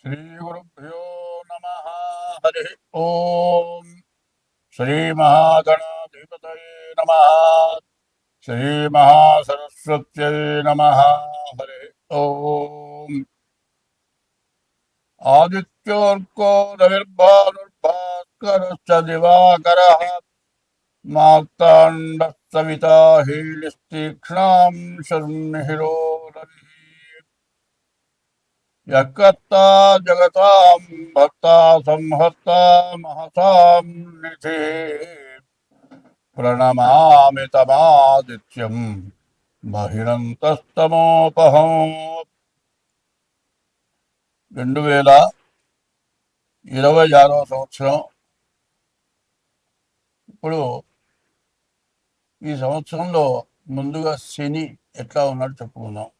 श्रीगुरुभ्यो नमः, हरिः ॐ श्रीमहागणाधिपतये नमः। श्रीमहासरस्वत्यै नमः, हरिः ॐ आदित्योर्को रविर्भानुर्भास्करश्च दिवाकरः, मार्ताण्डः सविता हीलिस्तीक्ष्णां शर्मिहिरो रविः యకర్త జగతాం భక్త సంహర్త మహతాం నిధి ప్రణమామి తమాదిత్యం బహిరంతస్తమోపహం రెండు వేల ఇరవై ఆరో సంవత్సరం. ఇప్పుడు ఈ సంవత్సరంలో ముందుగా శని ఎట్లా ఉన్నాడు చెప్పుకుందాం.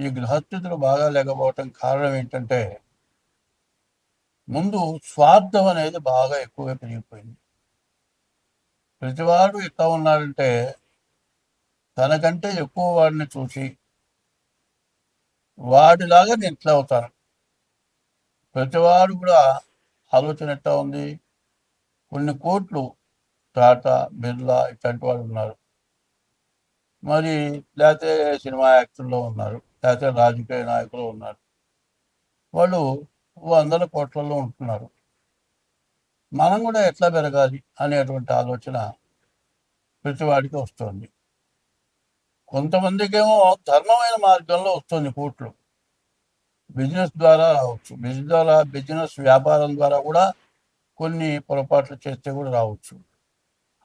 ఈ గ్రహస్థితులు బాగా లేకపోవటం కారణం ఏంటంటే ముందు స్వార్థం అనేది బాగా ఎక్కువగా పెరిగిపోయింది. ప్రతివాడు ఎట్లా ఉన్నాడంటే తనకంటే ఎక్కువ వాడిని చూసి వాడిలాగా నేను ఎట్లా అవుతాను? ప్రతివాడు కూడా ఆలోచన ఎట్లా ఉంది? కొన్ని కోట్లు టాటా బిర్లా ఇట్లాంటి వాళ్ళు ఉన్నారు. మరి లేకపోతే సినిమా యాక్టర్లో ఉన్నారు. లేకపోతే రాజకీయ నాయకులు ఉన్నారు. వాళ్ళు వందల కోట్లలో ఉంటున్నారు. మనం కూడా ఎట్లా పెరగాలి అనేటువంటి ఆలోచన ప్రతివాడికి వస్తుంది. కొంతమందికేమో ధర్మమైన మార్గంలో వస్తుంది కోట్లు. బిజినెస్ ద్వారా రావచ్చు. బిజినెస్ ద్వారా బిజినెస్ వ్యాపారం ద్వారా కూడా కొన్ని పొరపాట్లు చేస్తే కూడా రావచ్చు.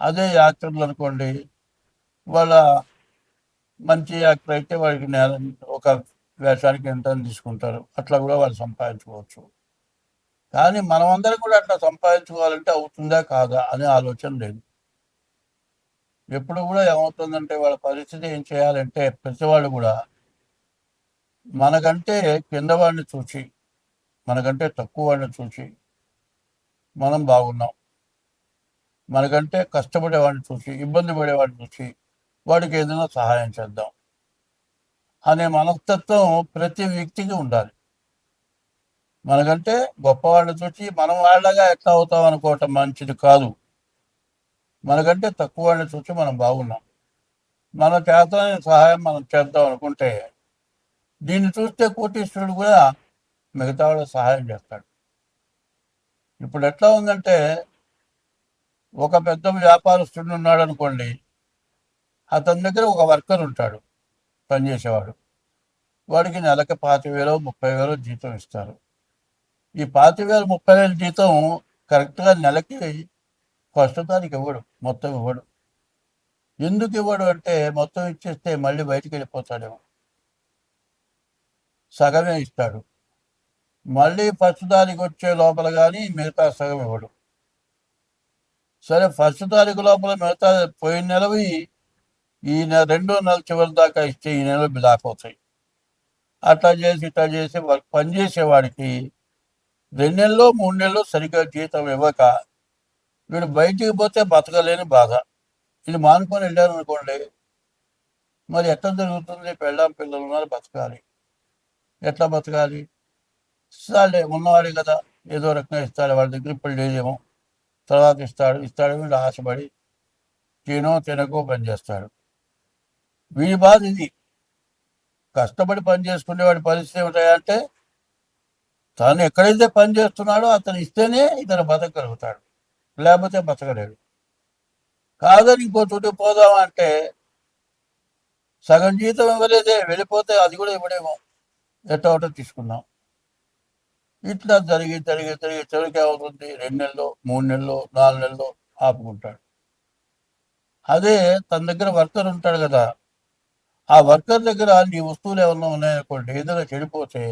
అదే యాత్రలు అనుకోండి వాళ్ళ మంచి యాక్టర్ అయితే వాడికి నేల ఒక వేషానికి ఎంత తీసుకుంటారు. అట్లా కూడా వాళ్ళు సంపాదించుకోవచ్చు. కానీ మనమందరం కూడా అట్లా సంపాదించుకోవాలంటే అవుతుందా కాదా అనే ఆలోచన లేదు. ఎప్పుడు కూడా ఏమవుతుందంటే వాళ్ళ పరిస్థితి ఏం చేయాలంటే ప్రతివాడు కూడా మనకంటే కింద వాడిని చూసి మనకంటే తక్కువ వాడిని చూసి మనం బాగున్నాం. మనకంటే కష్టపడేవాడిని చూసి ఇబ్బంది పడేవాడిని చూసి వాడికి ఏదైనా సహాయం చేద్దాం అనే మనస్తత్వం ప్రతి వ్యక్తికి ఉండాలి. మనకంటే గొప్పవాడిని చూసి మనం వాళ్ళగా ఎట్లా అవుతాం అనుకోవటం మంచిది కాదు. మనకంటే తక్కువ వాడిని చూసి మనం బాగున్నాం. మన చేత సహాయం మనం చేద్దాం అనుకుంటే దీన్ని చూస్తే కోటీశ్వరుడు కూడా మిగతా వాళ్ళకి సహాయం చేస్తాడు. ఇప్పుడు ఎట్లా ఉందంటే ఒక పెద్ద వ్యాపారస్తుడు ఉన్నాడు అనుకోండి అతని దగ్గర ఒక వర్కర్ ఉంటాడు పనిచేసేవాడు. వాడికి నెలకి పాతి వేలు ముప్పై వేలు జీతం ఇస్తారు. ఈ పాతి వేలు ముప్పై వేలు జీతం కరెక్ట్గా నెలకి ఫస్ట్ ఇవ్వడు మొత్తం ఇవ్వడు. ఎందుకు ఇవ్వడు అంటే మొత్తం ఇచ్చేస్తే మళ్ళీ బయటికి వెళ్ళిపోతాడేమో. సగమే ఇస్తాడు. మళ్ళీ ఫస్ట్ తారీఖు వచ్చే లోపల కానీ మిగతా సగం ఇవ్వడు. సరే ఫస్ట్ తారీఖు లోపల మిగతా పోయిన నెలవి ఈ నెల రెండో నెల చివరి దాకా ఇస్తే ఈ నెల బ్లాక్ అవుతాయి. అట్లా చేసి ఇట్లా చేసి వర్క్ పనిచేసేవాడికి రెండు నెలలు మూడు నెలలు సరిగ్గా జీతం ఇవ్వక వీడు బయటికి పోతే బతకలేని బాధ. ఇది మానుకొని వెళ్ళారు అనుకోండి మరి ఎట్లా జరుగుతుంది? పెళ్ళాం పిల్లలు ఉన్నారు బతకాలి. ఎట్లా బతకాలి? ఇస్తాడులే ఉన్నవాడే కదా ఏదో రకంగా ఇస్తాడు వాళ్ళ దగ్గర ఇప్పుడు లేదేమో. తర్వాత ఇస్తాడు ఇస్తాడు వీడు ఆశపడి తినో తినకో పని చేస్తాడు. వీడి బాధ ఇది. కష్టపడి పని చేసుకునేవాడి పరిస్థితి ఏమిటంటే తను ఎక్కడైతే పని చేస్తున్నాడో అతను ఇస్తేనే ఇతను బతకగలుగుతాడు లేకపోతే బతకలేడు. కాదని ఇంకో చోటు పోదామంటే సగం జీతం ఇవ్వలేదే వెళ్ళిపోతే అది కూడా ఇవ్వడేమో. ఎట్ట ఒకటో తీసుకున్నాం ఇట్లా జరిగి జరిగి జరిగి చివరికి అవుతుంది రెండు నెలలు మూడు నెలలు నాలుగు నెలలు ఆపుకుంటాడు. అదే తన దగ్గర వర్కర్ ఉంటాడు కదా ఆ వర్కర్ దగ్గర నీ వస్తువులు ఏమన్నా ఉన్నాయనుకోండి ఏదైనా చెడిపోతే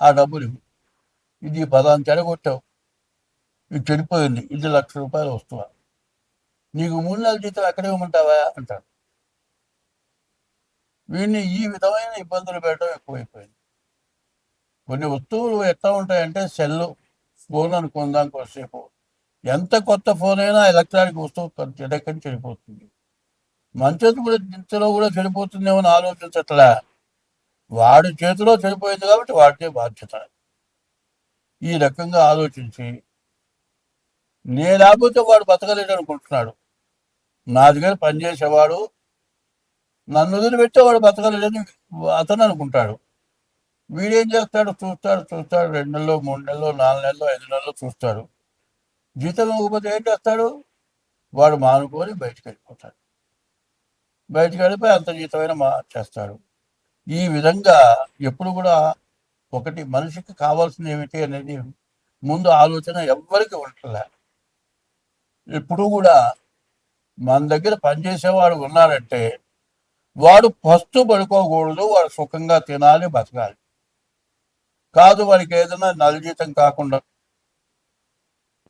ఆ డబ్బులు ఇది పదాన్ని చెడగొట్టావు. ఇది చెడిపోయింది. ఇది లక్ష రూపాయలు వస్తువు. నీకు మూడు నెలల జీతం ఎక్కడే ఇవ్వమంటావా? అంటాడు. వీడిని ఈ విధమైన ఇబ్బందులు పెట్టడం ఎక్కువైపోయింది. కొన్ని వస్తువులు ఎట్లా ఉంటాయంటే సెల్ ఫోన్ అనుకుందాం కొద్దిసేపు. ఎంత కొత్త ఫోన్ అయినా ఎలక్ట్రానిక్ వస్తువు చెడక్కని చెడిపోతుంది? మంచిది కూడా ఇంతలో కూడా చెడిపోతుందేమో అని ఆలోచించట్లే. వాడి చేతిలో చెడిపోయింది కాబట్టి వాడితే బాధ్యత. ఈ రకంగా ఆలోచించి నేను లేకపోతే వాడు బతకలేడు అనుకుంటున్నాడు. నా దగ్గర పనిచేసేవాడు నన్ను వదిలిపెట్టే వాడు బతకలేడని అతను అనుకుంటాడు. వీడేం చేస్తాడు? చూస్తాడు చూస్తాడు. రెండు నెలలు మూడు నెలలు నాలుగు నెలలు ఐదు నెలలు చూస్తాడు. జీతం ఇవ్వకపోతే ఏం చేస్తాడు? వాడు మానుకొని బయటకు వెళ్ళిపోతాడు. బయటికి వెళ్ళిపోయి అంతర్జీతమైన మా చేస్తాడు ఈ విధంగా ఎప్పుడు కూడా ఒకటి మనిషికి కావాల్సింది ఏమిటి అనేది ముందు ఆలోచన ఎవ్వరికి ఉండలే ఎప్పుడు కూడా మన దగ్గర పనిచేసేవాడు ఉన్నాడంటే వాడు ఫస్ట్ పడుకోకూడదు వాడు సుఖంగా తినాలి బతకాలి. కాదు వాడికి ఏదైనా నలజీతం కాకుండా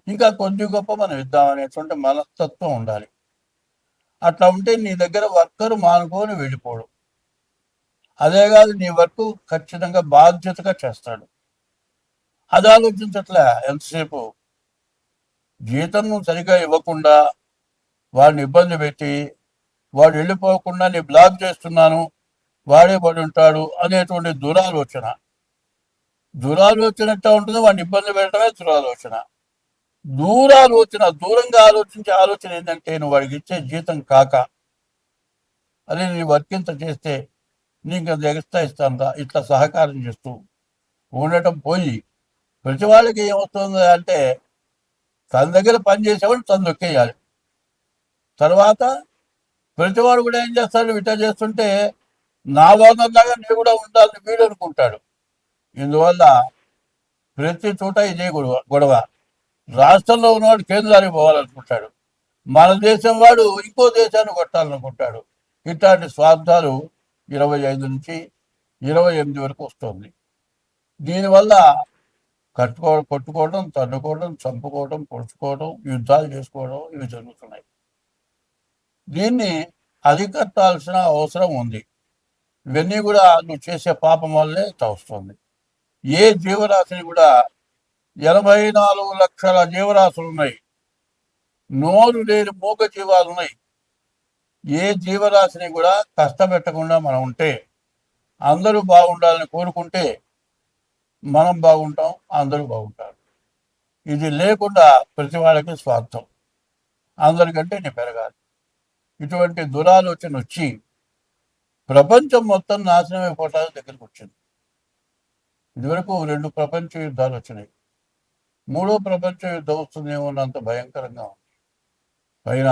ఇంకా కొద్ది గొప్ప మనం ఇద్దామనేటువంటి మనస్తత్వం ఉండాలి. అట్లా ఉంటే నీ దగ్గర వర్కర్ మానుకొని వెళ్ళిపోడు. అదే కాదు నీ వర్క్ ఖచ్చితంగా బాధ్యతగా చేస్తాడు. అది ఆలోచించట్లే ఎంతసేపు? జీతం సరిగా ఇవ్వకుండా వాడిని ఇబ్బంది పెట్టి వాడు వెళ్ళిపోకుండా నీ బ్లాక్ చేస్తున్నాను వాడే పడి ఉంటాడు అనేటువంటి దురాలోచన. దురాలోచన ఎట్లా ఉంటుందో వాడిని ఇబ్బంది పెట్టడమే దురాలోచన. దూరాలోచన దూరంగా ఆలోచించే ఆలోచన ఏంటంటే నువ్వు వాడికి ఇచ్చే జీతం కాక అదే నీ వర్కింత చేస్తే నీకు అది ఎగస్తా ఇస్తాను ఇట్లా సహకారం చేస్తూ ఉండటం పోయి ప్రతి వాళ్ళకి ఏమవుతుంది అంటే తన దగ్గర పని చేసేవాడు తను నొక్కేయాలి. తర్వాత ప్రతివాడు కూడా ఏం చేస్తాడు? విట చేస్తుంటే నా వాదనలాగా నేను కూడా ఉండాలని వీడు అనుకుంటాడు. ఇందువల్ల ప్రతి చోట ఇదే గొడవ గొడవ. రాష్ట్రంలో ఉన్నవాడు కేంద్రానికి పోవాలనుకుంటాడు. మన దేశం వాడు ఇంకో దేశాన్ని కొట్టాలనుకుంటాడు. ఇట్లాంటి స్వార్థాలు ఇరవై ఐదు నుంచి ఇరవై ఎనిమిది వరకు వస్తుంది. దీనివల్ల కట్టుకో కొట్టుకోవడం తన్నుకోవడం చంపుకోవడం పొడుచుకోవడం యుద్ధాలు చేసుకోవడం ఇవి జరుగుతున్నాయి. దీన్ని అరికట్టాల్సిన అవసరం ఉంది. ఇవన్నీ కూడా నువ్వు చేసే పాపం వల్లే వస్తుంది. ఏ జీవరాశిని కూడా ఎనభై నాలుగు లక్షల జీవరాశులు ఉన్నాయి నోరు లేని మూగ జీవాలు ఉన్నాయి ఏ జీవరాశిని కూడా కష్టపెట్టకుండా మనం ఉంటే అందరూ బాగుండాలని కోరుకుంటే మనం బాగుంటాం అందరూ బాగుంటారు. ఇది లేకుండా ప్రతి వాళ్ళకి స్వార్థం. అందరికంటే నేను పెరగాలి. ఇటువంటి దురాలోచన వచ్చి ప్రపంచం మొత్తం నాశనం అయిపోవటానికి దగ్గరికి వచ్చింది. ఇదివరకు రెండు ప్రపంచ యుద్ధాలు వచ్చినాయి. మూడో ప్రపంచ యుద్ధం వస్తుందేమో అంత భయంకరంగా ఉంది. పైన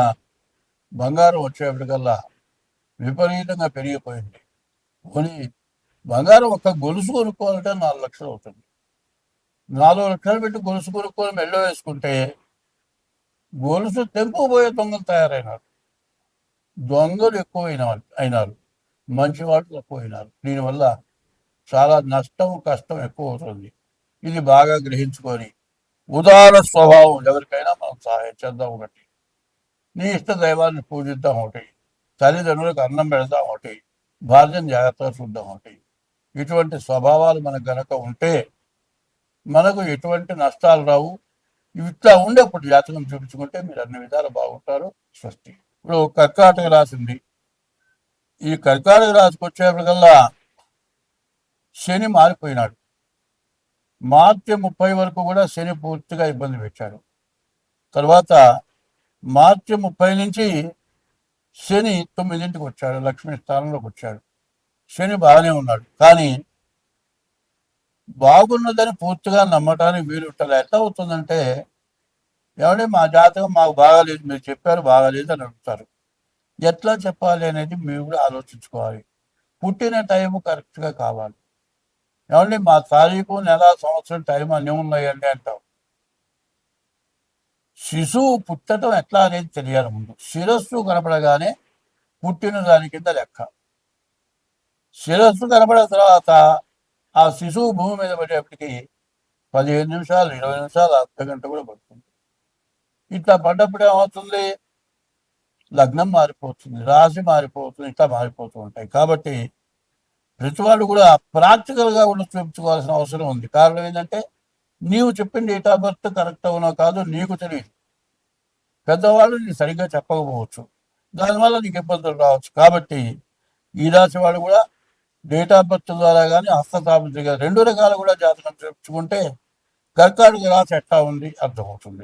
బంగారం వచ్చేప్పటికల్లా విపరీతంగా పెరిగిపోయింది. కొని బంగారం ఒక గొలుసు కొనుక్కోవాలంటే నాలుగు లక్షలు అవుతుంది. నాలుగు లక్షలు పెట్టి గొలుసు కొనుక్కొని మెళ్ళ వేసుకుంటే గొలుసు తెంపుకుపోయే దొంగలు తయారైనారు. దొంగలు ఎక్కువైన అయినారు. మంచి వాళ్ళు తక్కువైనారు. దీనివల్ల చాలా నష్టం కష్టం ఎక్కువ అవుతుంది. ఇది బాగా గ్రహించుకొని ఉదార స్వభావం ఎవరికైనా మనం సహాయం చేద్దాం ఒకటి. నీ ఇష్ట దైవాన్ని పూజిద్దాం ఒకటి. తల్లిదండ్రులకు అన్నం పెడదాం ఒకటి. భార్యను జాగ్రత్తగా చూద్దాం ఒకటి. ఇటువంటి స్వభావాలు మనకు గనక ఉంటే మనకు ఎటువంటి నష్టాలు రావు. ఇట్లా ఉండేప్పుడు జాతకం చూపించుకుంటే మీరు అన్ని విధాలు బాగుంటారు. స్వస్తి. ఇప్పుడు కర్కాటక రాసింది ఈ కర్కాటక రాశికి వచ్చేప్పటికల్లా శని మారిపోయినాడు. మార్చి ముప్పై వరకు కూడా శని పూర్తిగా ఇబ్బంది పెట్టాడు తర్వాత మార్చి ముప్పై నుంచి శని తొమ్మిదింటికి వచ్చాడు లక్ష్మీ స్థానంలోకి వచ్చాడు. శని బాగానే ఉన్నాడు కానీ బాగున్నదని పూర్తిగా నమ్మటానికి వీలు ఉండాలి ఎట్లా అవుతుందంటే ఎవడే మా జాతకం మాకు బాగాలేదు మీరు చెప్పారు బాగాలేదు అని అడుగుతారు. ఎట్లా చెప్పాలి అనేది మీరు కూడా ఆలోచించుకోవాలి. పుట్టిన టైం కరెక్ట్గా కావాలి. ఏమండి మా తారీఖు నెల సంవత్సరం టైం అన్నీ ఉన్నాయండి అంటాం శిశువు పుట్టడం ఎట్లా అనేది తెలియాలి ముందు. శిరస్సు కనపడగానే పుట్టిన దాని కింద లెక్క. శిరస్సు కనపడిన తర్వాత ఆ శిశువు భూమి మీద పడేప్పటికి పదిహేను నిమిషాలు ఇరవై నిమిషాలు అర్ధ గంట కూడా పడుతుంది. ఇట్లా పడ్డప్పుడు ఏమవుతుంది? లగ్నం మారిపోతుంది రాశి మారిపోతుంది ఇట్లా మారిపోతూ ఉంటాయి. కాబట్టి ప్రతి వాళ్ళు కూడా ప్రాక్టికల్గా కూడా చూపించుకోవాల్సిన అవసరం ఉంది. కారణం ఏంటంటే నీవు చెప్పిన డేట్ ఆఫ్ బర్త్ కరెక్ట్ అవునో కాదు నీకు తెలియదు. పెద్దవాళ్ళు నీకు సరిగ్గా చెప్పకపోవచ్చు. దానివల్ల నీకు ఇబ్బందులు రావచ్చు. కాబట్టి ఈ రాశి వాళ్ళు కూడా డేట్ ఆఫ్ బర్త్ ద్వారా కానీ హస్తతాపత్రిక రెండు రకాలు కూడా జాతకం చూపించుకుంటే కర్కాటక రాశి ఎట్లా ఉంది? అర్థమవుతుంది.